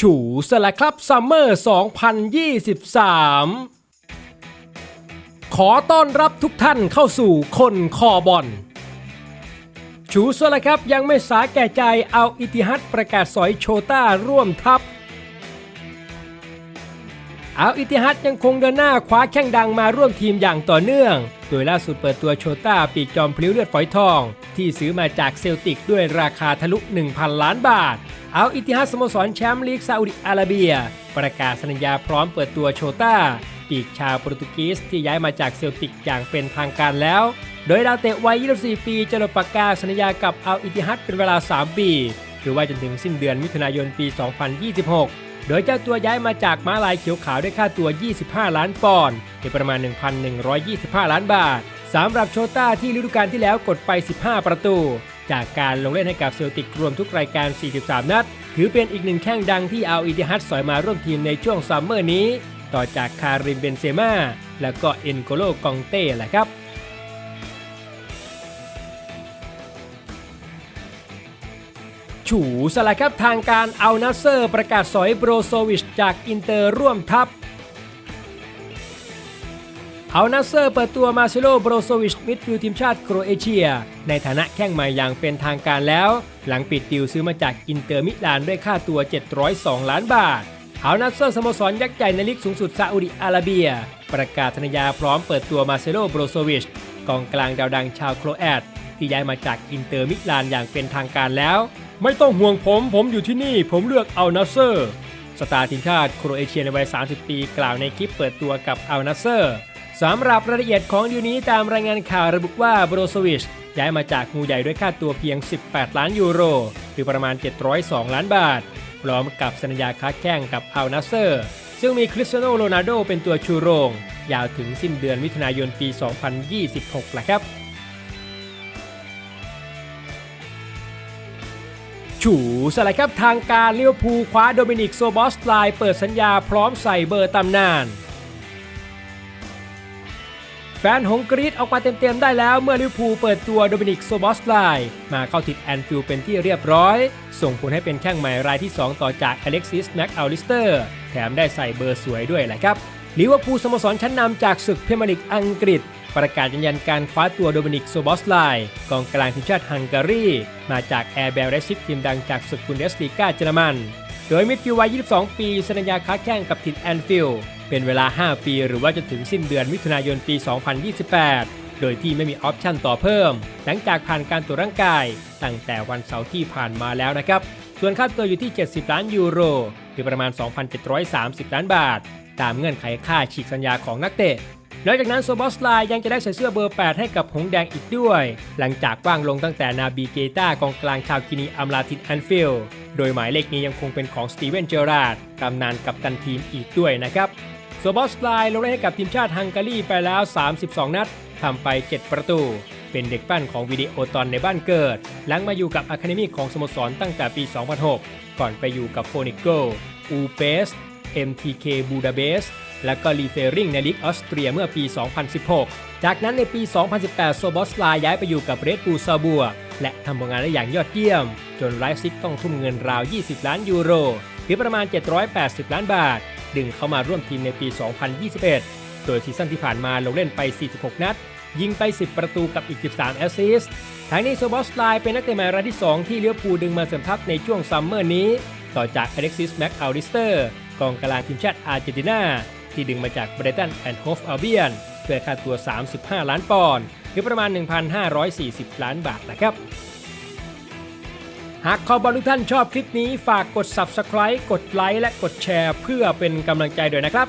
ฉูสละครับซัมเมอร์ 2023 ขอต้อนรับทุกท่านเข้าสู่คนคอบอลชูสละครับยังไม่สาแก่ใจเอาอิติฮัดประกาศสอยโชต้าร่วมทัพเอาอิติฮัดยังคงเดินหน้าคว้าแข้งดังมาร่วมทีมอย่างต่อเนื่อง โดยล่าสุดเปิดตัวโชต้าปีกจอมพลิ้วเลือดฝอยทอง ที่ซื้อมาจากเซลติกด้วยราคาทะลุ 1,000 ล้านบาท เอาอิติฮัดสโมสรแชมป์ลีกซาอุดิอาระเบีย ประกาศสัญญาพร้อมเปิดตัวโชต้าปีกชาวโปรตุเกสที่ย้ายมาจากเซลติกอย่างเป็นทางการแล้ว โดยดาวเตะวัย 24 ปีจะลดปากกาสัญญากับเอาอิติฮัดเป็นเวลา 3 ปี หรือว่าจนถึงสิ้นเดือนมิถุนายนปี 2026 โดยเจ้าตัวย้ายมาจากม้าลายเขียวขาวด้วยค่าตัว 25 ล้านปอนด์หรือประมาณ 1,125 ล้านบาทสำหรับโชต้าที่ฤดูกาลที่แล้วกดไป 15 ประตู จากการลงเล่นให้กับเซลติกรวมทุกรายการ 43 นัด ถือเป็นอีกหนึ่งแข้งดังที่เอาอิติฮัดสอยมาร่วมทีมในช่วงซัมเมอร์นี้ ต่อจากคาริมเบนเซม่าและก็เอ็นโกโลกองเต้แหละครับ ฉูสละครับทางการเอานาเซอร์ประกาศสอยโบรโซวิชจากอินเตอร์ร่วมทัพเอานาเซอร์เปิดตัวมาเซโลโบรโซวิชมิดฟิลด์ทีมชาติโครเอเชีย ในฐานะแข้งใหม่อย่างเป็นทางการแล้ว หลังปิดดิวซื้อมาจากอินเตอร์มิลานด้วยค่าตัว 702 ล้านบาทเอานาเซอร์สโมสรยักษ์ใหญ่ในลีกสูงสุดซาอุดิอาระเบีย ประกาศธนญาพร้อมเปิดตัวมาเซโลโบรโซวิชกองกลางดาวดังชาวโครแอตที่ย้ายมาจากอินเตอร์มิลานอย่างเป็นทางการแล้ว ไม่ต้องห่วงผมผมอยู่ที่นี่ ผมเลือกเอานาเซอร์ สตาร์ทีมชาติโครเอเชียในวัย 30 ปีกล่าวในคลิปเปิดตัวกับอัลนาเซอร์สำหรับรายละเอียดของดีลนี้ตามรายงานข่าวระบุว่าโบรโซวิชย้ายมาจากงูใหญ่ด้วยค่าตัวเพียง 18 ล้านยูโร หรือประมาณ 702 ล้านบาท พร้อมกับสัญญาค้าแข่งกับอัลนาเซอร์ ซึ่งมีคริสเตียโนโรนัลโดเป็นตัวชูโรง ยาวถึงสิ้นเดือนมิถุนายนปี 2026แหละครับ ฉูสลายครับทางการเลี้ยวภูคว้าโดมินิกโซบอสไลน์เปิดสัญญาพร้อมใส่เบอร์ตำนาน แฟนหงกรีดออกมาเต็มๆได้แล้วเมื่อลิวพูเปิดตัวโดมินิกโซบอสไลมาเข้าทิดแอนฟิลเป็นที่เรียบร้อย ส่งผลให้เป็นแข้งใหม่รายที่ 2 ต่อจากอเล็กซิสแม็กอัลลิสเตอร์แถมได้ใส่เบอร์สวยด้วยแหละครับลิเวอร์พูลสโมสรชั้นนำจากศึกพรีเมียร์ลีกอังกฤษ ประกาศยืนยันการคว้าตัวโดมินิกโซบอสไลกองกลางทีมชาติฮังการี มาจากแอร์เบลเรซิกทีมดังจากศึกบุนเดสลีกาเยอรมัน โดยมิดฟิลด์วัย 22 ปีสัญญาค้าแข่งกับทีมแอนฟิลด์เป็นเวลา 5 ปีหรือว่าจะถึงสิ้นเดือนมิถุนายนปี 2028 โดยที่ไม่มีออปชั่นต่อเพิ่ม หลังจากผ่านการตรวจร่างกาย ตั้งแต่วันเสาร์ที่ผ่านมาแล้วนะครับ ส่วนค่าตัวอยู่ที่ 70 ล้านยูโรหรือประมาณ 2,730 ล้านบาท ตามเงื่อนไขค่าฉีกสัญญาของนักเตะ นอกจากนั้นโซบอสไลยังจะได้ใส่เสื้อเบอร์ 8 ให้กับหงแดงอีกด้วย หลังจากว่างลงตั้งแต่นาบีเกตากองกลางชาวกินีอัมลาตินแอนฟิลโดยหมายเลขนี้ยังคงเป็นของสตีเวนเจอราร์ดตำนานกับตันทีมอีกด้วยนะครับโซบอสไลลงเล่นให้กับทีมชาติฮังการีไปแล้ว 32 นัดทำไป 7 ประตูเป็นเด็กปั้นของวิดีโอตอนในบ้านเกิด หลังมาอยู่กับอะคาเดมีของสโมสรตั้งแต่ปี 2006 ก่อนไปอยู่กับโฟนิโกอูเปส MTK บูดาเบส และก็รีเฟริงในลีกออสเตรียเมื่อปี 2016 จากนั้นในปี 2018 โซบอสไลย้ายไปอยู่กับเรดบูซาบัว และทำผลงานได้อย่างยอดเยี่ยม จนไลฟ์ซิกต้องทุ่มเงินราว 20 ล้านยูโร หรือประมาณ 780 ล้านบาท ดึงเข้ามาร่วมทีมในปี 2021 โดยซีซั่นที่ผ่านมาลงเล่นไป 46 นัด ยิงไป 10 ประตูกับอีก 13 แอสซิสต์ทั้งนี้โซบอสไลเป็นนักเตะใหม่รายที่ 2 ที่เลี้ยวภูดึงมาเสริมทัพในช่วงซัมเมอร์นี้ ต่อจากอเล็กซิสแม็กอัลลิสเตอร์กองกลางทีมชาติอาร์เจนตินา ที่ดึงมาจากเบรตันแอนด์โฮฟอัลเบียนเพื่อค่าตัว 35 ล้านปอนด์หรือประมาณ 1,540 ล้านบาทนะครับ หากคอบอลทุกท่านชอบคลิปนี้ฝากกด Subscribe กดไลค์และกดแชร์ เพื่อเป็นกำลังใจด้วยนะครับ